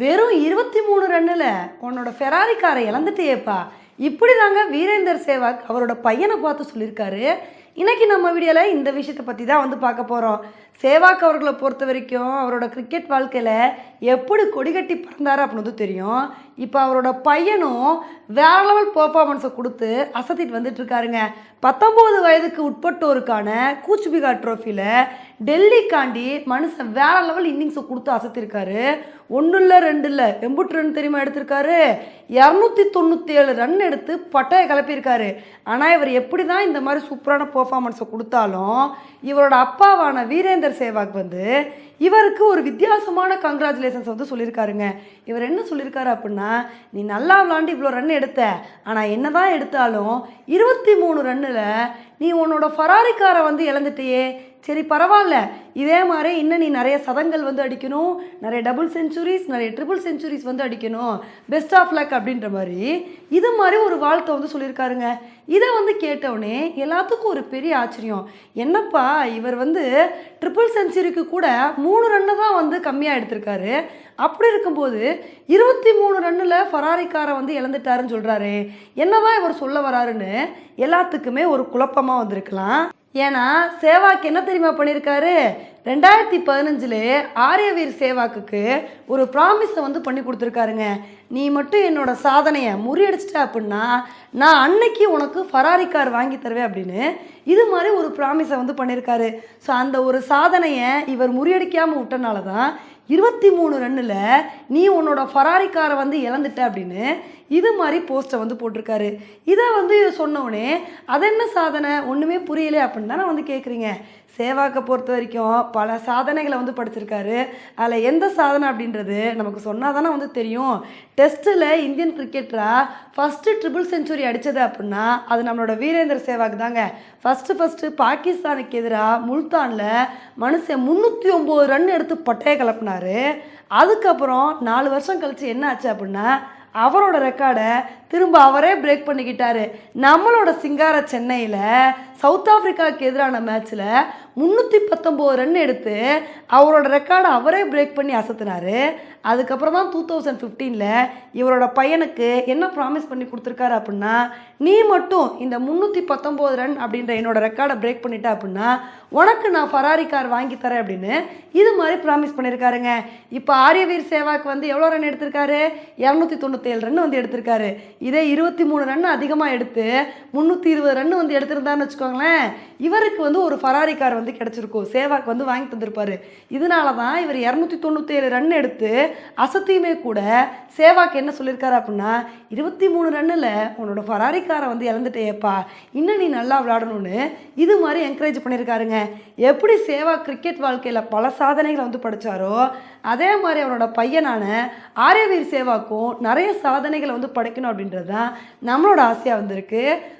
வெறும் இருபத்தி மூணு ரன்னில் உன்னோட ஃபெராரி காரை இழந்துட்டேப்பா இப்படி தாங்க வீரேந்தர் சேவாக் அவரோட பையனை பார்த்து சொல்லியிருக்காரு. இன்றைக்கி நம்ம வீடியோவில் இந்த விஷயத்தை பற்றி தான் வந்து பார்க்க போகிறோம் சேவாக் அவர்களை பொறுத்த வரைக்கும் அவரோட கிரிக்கெட் வாழ்க்கையில் எப்படி கொடிகட்டி பிறந்தார் அப்படின்னு வந்து தெரியும். இப்போ அவரோட பையனும் வேற லெவல் பெர்ஃபார்மன்ஸை கொடுத்து அசத்திட்டு வந்துட்டு இருக்காருங்க. பத்தொம்போது வயதுக்கு உட்பட்டோருக்கான கூச்பிகார் ட்ரோஃபியில் டெல்லிக்காண்டி மனுஷன் வேற லெவல் இன்னிங்ஸை கொடுத்து அசத்திருக்காரு. ஒன்றும் இல்லை ரெண்டு இல்லை எம்புட்டு ரன் தெரியுமா எடுத்திருக்காரு? இரநூத்தி தொண்ணூற்றி ஏழு ரன் எடுத்து பட்டையை கிளப்பியிருக்காரு ஆனால் இவர் எப்படி தான் இந்த மாதிரி சூப்பரான பெர்ஃபார்மன்ஸை கொடுத்தாலும் இவரோட அப்பாவான வீரேந்தர் சேவாக் வந்து இவருக்கு ஒரு வித்தியாசமான கங்க்ராச்சுலேஷன்ஸ் வந்து சொல்லியிருக்காருங்க இவர் என்ன சொல்லியிருக்காரு அப்படின்னா நீ நல்லா விளாண்டு இவ்வளோ ரன் எடுத்த. ஆனால் என்ன தான் எடுத்தாலும் இருபத்தி மூணு ரன்னில் நீ உன்னோட ஃபராரிக்காரை வந்து இழந்துட்டியே. சரி பரவாயில்ல. இதே மாதிரி இன்னும் நீ நிறைய சதங்கள் வந்து அடிக்கணும். நிறைய டபுள் செஞ்சுரிஸ் நிறைய ட்ரிபிள் செஞ்சுரிஸ் வந்து அடிக்கணும். பெஸ்ட் ஆஃப் லக் அப்படின்ற மாதிரி இது மாதிரி ஒரு வாழ்த்தை வந்து சொல்லியிருக்காருங்க இதை வந்து கேட்டவுடனே எல்லாத்துக்கும் ஒரு பெரிய ஆச்சரியம். என்னப்பா இவர் வந்து ட்ரிபிள் செஞ்சுரிக்கு கூட மூணு ரன்னு தான் வந்து கம்மியாக எடுத்திருக்காரு. அப்படி இருக்கும்போது இருபத்தி மூணு ரன்னில் ஃபராரிக்காரை வந்து இழந்துட்டாருன்னு சொல்கிறாரு என்னதான் இவர் சொல்ல வராருன்னு எல்லாத்துக்குமே ஒரு குழப்பமாக வந்திருக்கலாம். ஏன்னா சேவாக்கு என்ன தெரியுமா பண்ணியிருக்காரு ரெண்டாயிரத்தி பதினஞ்சில் ஆரியவீர் சேவாக்குக்கு ஒரு ப்ராமிஸை வந்து பண்ணி கொடுத்துருக்காருங்க. நீ மட்டும் என்னோட சாதனையை முறியடிச்சிட்ட அப்படின்னா நான் அன்னைக்கு உனக்கு ஃபராரி கார் வாங்கி தருவேன் அப்படின்னு இது மாதிரி ஒரு ப்ராமிஸை வந்து பண்ணியிருக்காரு ஸோ அந்த ஒரு சாதனையை இவர் முறியடிக்காமல் விட்டனால தான் இருபத்தி மூணு ரன்னில் நீ உன்னோட ஃபராரிக்காரை வந்து இழந்துட்ட அப்படின்னு இது மாதிரி போஸ்ட்டை வந்து போட்டிருக்காரு. இதை வந்து சொன்னோடனே அது என்ன சாதனை? ஒன்றுமே புரியலை அப்படின்னு தானே வந்து கேட்குறீங்க சேவாக்கை பொறுத்த வரைக்கும் பல சாதனைகளை வந்து படிச்சிருக்காரு. அதில் எந்த சாதனை அப்படின்றது நமக்கு சொன்னால் தானே வந்து தெரியும். டெஸ்ட்டில் இந்தியன் கிரிக்கெட்டராக ஃபஸ்ட்டு ட்ரிபிள் செஞ்சுரி அடித்தது அப்படின்னா அது நம்மளோட வீரேந்திர சேவாக் தாங்க. ஃபஸ்ட்டு ஃபஸ்ட்டு பாகிஸ்தானுக்கு எதிராக முல்தானில் மனுஷன் முந்நூற்றி ஒம்பது ரன் எடுத்து பட்டையை கிளப்புனாரு அதுக்கப்புறம் நாலு வருஷம் கழித்து என்ன ஆச்சு அப்படின்னா அவரோட ரெக்கார்டை திரும்ப அவரே பிரேக் பண்ணிக்கிட்டாரு. நம்மளோட சிங்கார சென்னையில் சவுத் ஆஃப்ரிக்காவுக்கு எதிரான மேட்ச்சில் முந்நூற்றி பத்தொம்போது ரன் எடுத்து அவரோட ரெக்கார்டை அவரே பிரேக் பண்ணி அசத்துனாரு. அதுக்கப்புறம் தான் டூ தௌசண்ட் ஃபிஃப்டீனில் இவரோட பையனுக்கு என்ன ப்ராமிஸ் பண்ணி கொடுத்துருக்காரு அப்படின்னா நீ மட்டும் இந்த முந்நூற்றி பத்தொம்போது ரன் அப்படின்ற என்னோட ரெக்கார்டை பிரேக் பண்ணிட்ட அப்படின்னா உனக்கு நான் ஃபராரி கார் வாங்கி தரேன் அப்படின்னு இது மாதிரி ப்ராமிஸ் பண்ணியிருக்காருங்க இப்போ ஆரியவீர் சேவாக்கு வந்து எவ்வளோ ரன் எடுத்திருக்காரு? இரநூத்தி தொண்ணூற்றேழு ரன் வந்து எடுத்திருக்காரு. இதே இருபத்தி மூணு ரன் அதிகமாக எடுத்து முந்நூற்றி இருபது ரன் வந்து எடுத்திருந்தான்னு வச்சுக்கோங்களேன். இவருக்கு வந்து ஒரு ஃபராரி கார் வந்து கிடச்சிருக்கும். சேவாக் வந்து வாங்கி தந்திருப்பாரு. இதனால தான் இவர் இரநூத்தி தொண்ணூற்றேழு ரன் எடுத்து அசத்தியுமே கூட சேவாக்கு என்ன சொல்லியிருக்காரு அப்படின்னா இருபத்தி மூணு ரன்னில் உன்னோட ஃபராரி காரை வந்து இழந்துட்டேப்பா இன்னும் நீ நல்லா விளையாடணும்னு இது மாதிரி என்கரேஜ் பண்ணியிருக்காருங்க எப்படி சேவாக் கிரிக்கெட் வாழ்க்கையில் பல சாதனைகளை வந்து படித்தாரோ அதே மாதிரி அவரோட பையனான ஆரியவீர் சேவாக்கும் நிறைய சாதனைகளை வந்து படைக்கணும் அப்படின்றது தான் நம்மளோட ஆசையாக வந்திருக்கு.